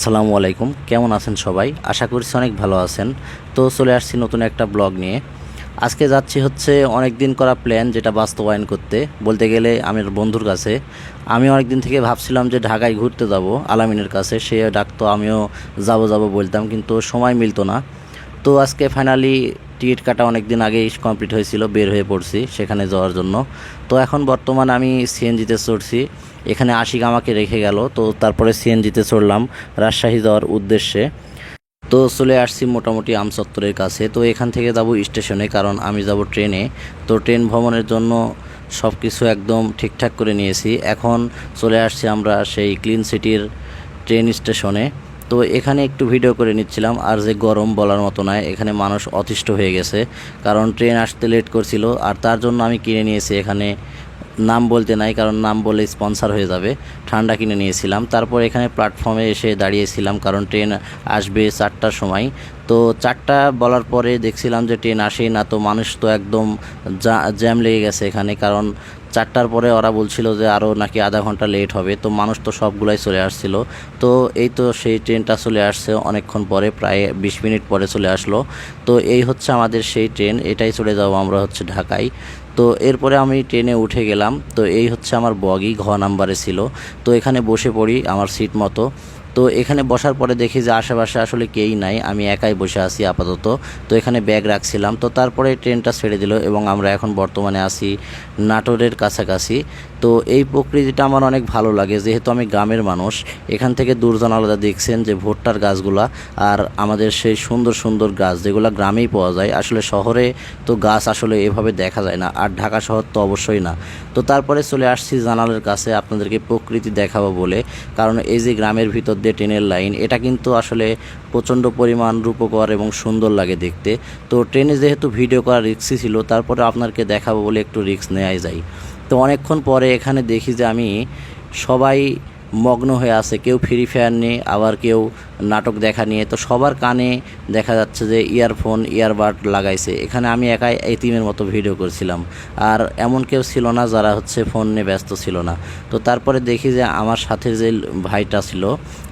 আসসালামু আলাইকুম। কেমন আছেন সবাই? আশা করছি অনেক ভালো আছেন। তো চলে আসছি নতুন একটা ব্লগ নিয়ে। আজকে যাচ্ছি হচ্ছে অনেক দিন করা প্ল্যান যেটা বাস্তবায়ন করতে। বলতে গেলে আমার বন্ধুর কাছে। আমি অনেক দিন থেকে ভাবছিলাম যে ঢাকায় ঘুরতে যাব আলামিনের কাছে। সে ডাকতো, আমিও যাব যাব বলতাম, কিন্তু সময় মিলতো না। তো আজকে ফাইনালি টিকিট কাটা অনেক দিন আগেই কমপ্লিট হয়েছিল, বের হয়ে পড়ছি সেখানে যাওয়ার জন্য। তো এখন বর্তমানে আমি সিএনজিতে চড়ছি। এখানে আশিক আমাকে রেখে গেল, তো তারপরে সিএনজিতে চড়লাম রাজশাহী যাওয়ার উদ্দেশ্যে। তো চলে আসছি মোটামুটি আমচত্বরের কাছে। তো এখান থেকে যাব স্টেশনে, কারণ আমি যাব ট্রেনে। তো ট্রেন ভ্রমণের জন্য সব কিছু একদম ঠিকঠাক করে নিয়েছি। এখন চলে আসছি আমরা সেই ক্লিন সিটির ট্রেন স্টেশনে। তো এখানে একটু ভিডিও করে নিচ্ছিলাম, আর যে গরম বলার মতো নয়, এখানে মানুষ অতিষ্ঠ হয়ে গেছে। কারণ ট্রেন আসতে লেট করছিল, আর তার জন্য আমি কিনে নিয়েছি এখানে নাম বলতে নাই, কারণ নাম বলে স্পন্সার হয়ে যাবে। ঠান্ডা কিনে নিয়েছিলাম। তারপর এখানে প্ল্যাটফর্মে এসে দাঁড়িয়েছিলাম, কারণ ট্রেন আসবে চারটার সময়। তো চারটা বলার পরে দেখছিলাম যে ট্রেন আসেই না, তো মানুষ তো একদম জ্যাম লেগে গেছে এখানে। কারণ চারটার পরে ওরা বলছিল যে আরও নাকি আধা ঘণ্টা লেট হবে, তো মানুষ তো সবগুলাই চলে আসছিল। তো এই তো সেই ট্রেনটা চলে আসছে অনেকক্ষণ পরে, প্রায় বিশ মিনিট পরে চলে আসলো। তো এই হচ্ছে আমাদের সেই ট্রেন এটাই চলে যাব আমরা হচ্ছে ঢাকায়। তো এরপরে আমি ট্রেনে উঠে গেলাম। তো এই হচ্ছে আমার বগি, ঘ নাম্বারে ছিল। তো এখানে বসে পড়ি আমার সিট মতো। তো এখানে বসার পরে দেখি যে আশেপাশে আসলে কেই নাই, আমি একাই বসে আছি আপাতত। তো এখানে ব্যাগ রাখছিলাম। তো তারপরে ট্রেনটা ছেড়ে দিল এবং আমরা এখন বর্তমানে আছি নাটোরের কাছাকাছি। তো এই প্রকৃতিটা আমার অনেক ভালো লাগে। যেহেতু আমি গ্রামের মানুষ, এখান থেকে দূরজন আলাদা দেখছেন যে ভুট্টার গাছগুলা আর আমাদের সেই সুন্দর সুন্দর গাছ যেগুলো গ্রামেই পাওয়া যায়, আসলে শহরে তো গাছ আসলে এভাবে দেখা যায় না আর ঢাকা শহর তো অবশ্যই না। তো তারপরে চলে আসছি জানালের কাছে, আপনাদেরকে প্রকৃতি দেখাবো বলে। কারণ এই যে গ্রামের ভিতর দিয়ে ট্রেনের লাইন। এটা কিন্তু আসলে প্রচণ্ড পরিমাণ রূপকর এবং সুন্দর লাগে দেখতে। তো ট্রেনে যেহেতু ভিডিও করা রিক্সই ছিল তারপরে আপনাকে দেখাবো বলে একটু রিক্স নেওয়াই যায়। তো অনেকক্ষণ পরে এখানে দেখি যে আমি সবাই মগ্ন হয়ে আছে, কেউ ফ্রি ফায়ার নিয়ে, আবার কেউ নাটক দেখা নিয়ে। তো সবার কানে দেখা যাচ্ছে যে ইয়ারফোন ইয়ারবাড লাগাইছে। এখানে আমি একাই এতিমের মতো ভিডিও করছিলাম। আর এমন কেউ ছিল না যারা হচ্ছে ফোন নিয়ে ব্যস্ত ছিল না। তো তারপরে দেখি যে আমার সাথে যে ভাইটা ছিল,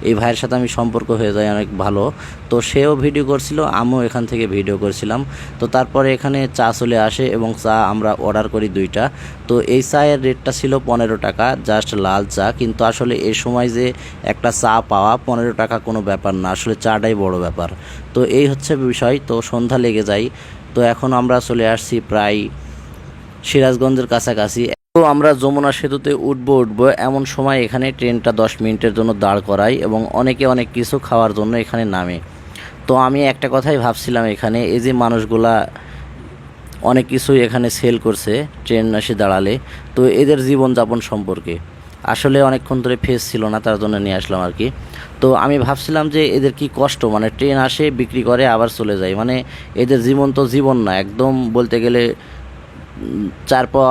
এই ভাইয়ের সাথে আমি সম্পর্ক হয়ে যায় অনেক ভালো। তো সেও ভিডিও করছিল, আমিও এখান থেকে ভিডিও করছিলাম। তো তারপরে এখানে চা চলে আসে এবং চা আমরা অর্ডার করি দুইটা। তো এই চায়ের রেটটা ছিল পনেরো টাকা জাস্ট লাল চা। কিন্তু আসলে এই সময় যে একটা চা পাওয়া পনেরো টাকা কোনো ব্যাপার না, আসলে চাটাই বড় ব্যাপার। তো এই হচ্ছে বিষয়, তো সন্ধ্যা লেগে যায়। তো এখন আমরা চলে আসছি প্রায় সিরাজগঞ্জের কাছাকাছি। তো আমরা যমুনা সেতুতে উঠবো উঠবো। এমন সময় এখানে ট্রেনটা দশ মিনিটের জন্য দাঁড় করাই এবং অনেকে অনেক কিছু খাওয়ার জন্য এখানে নামে। তো আমি একটা কথাই ভাবছিলাম এখানে, এই যে মানুষগুলা অনেক কিছুই এখানে সেল করছে ট্রেন এসে দাঁড়ালে, তো এদের জীবনযাপন সম্পর্কে। আসলে অনেকক্ষণ ধরে ফেস ছিল না, তার জন্য নিয়ে আসলাম আর কি। তো আমি ভাবছিলাম যে এদের কি কষ্ট মানে ট্রেন আসে, বিক্রি করে, আবার চলে যায়। মানে এদের জীবন তো জীবন না, একদম বলতে গেলে চার পা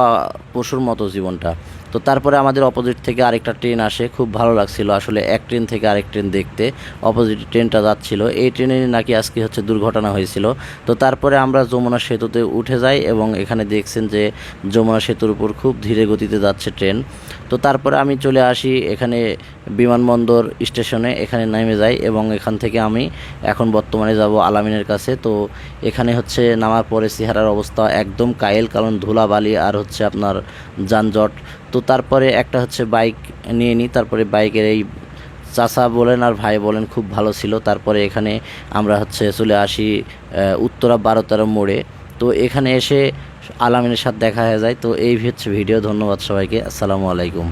পশুর মতো জীবনটা। তো তারপরে আমাদের অপোজিট থেকে আরেকটা ট্রেন আসে, খুব ভালো লাগছিল আসলে এক ট্রেন থেকে আরেক ট্রেন দেখতে অপোজিট ট্রেনটা যাচ্ছিল। এই ট্রেনে নাকি আজকে হচ্ছে দুর্ঘটনা হয়েছিল। তো তারপরে আমরা যমুনা সেতুতে উঠে যাই এবং এখানে দেখছেন যে যমুনা সেতুর উপর খুব ধীরে গতিতে যাচ্ছে ট্রেন তো তারপরে আমি চলে আসি এখানে বিমানবন্দর স্টেশনে, এখানে নেমে যাই এবং এখান থেকে আমি এখন বর্তমানে যাব আলামিনের কাছে। তো এখানে হচ্ছে নামার পরে চেহারার অবস্থা একদম কায়েল, কারণ ধুলাবালি আর হচ্ছে আপনার যানজট। তো তারপরে একটা হচ্ছে বাইক নিয়ে নিই তারপরে বাইকের এই চাচা বলেন আর ভাই বলেন খুব ভালো ছিল। তারপরে এখানে আমরা হচ্ছে চলে আসি উত্তরা বারো তেরো মোড়ে। তো এখানে এসে আলামিনের সাথে দেখা হয়ে যায়। তো এই হচ্ছে ভিডিও ধন্যবাদ সবাইকে। আসসালামু আলাইকুম।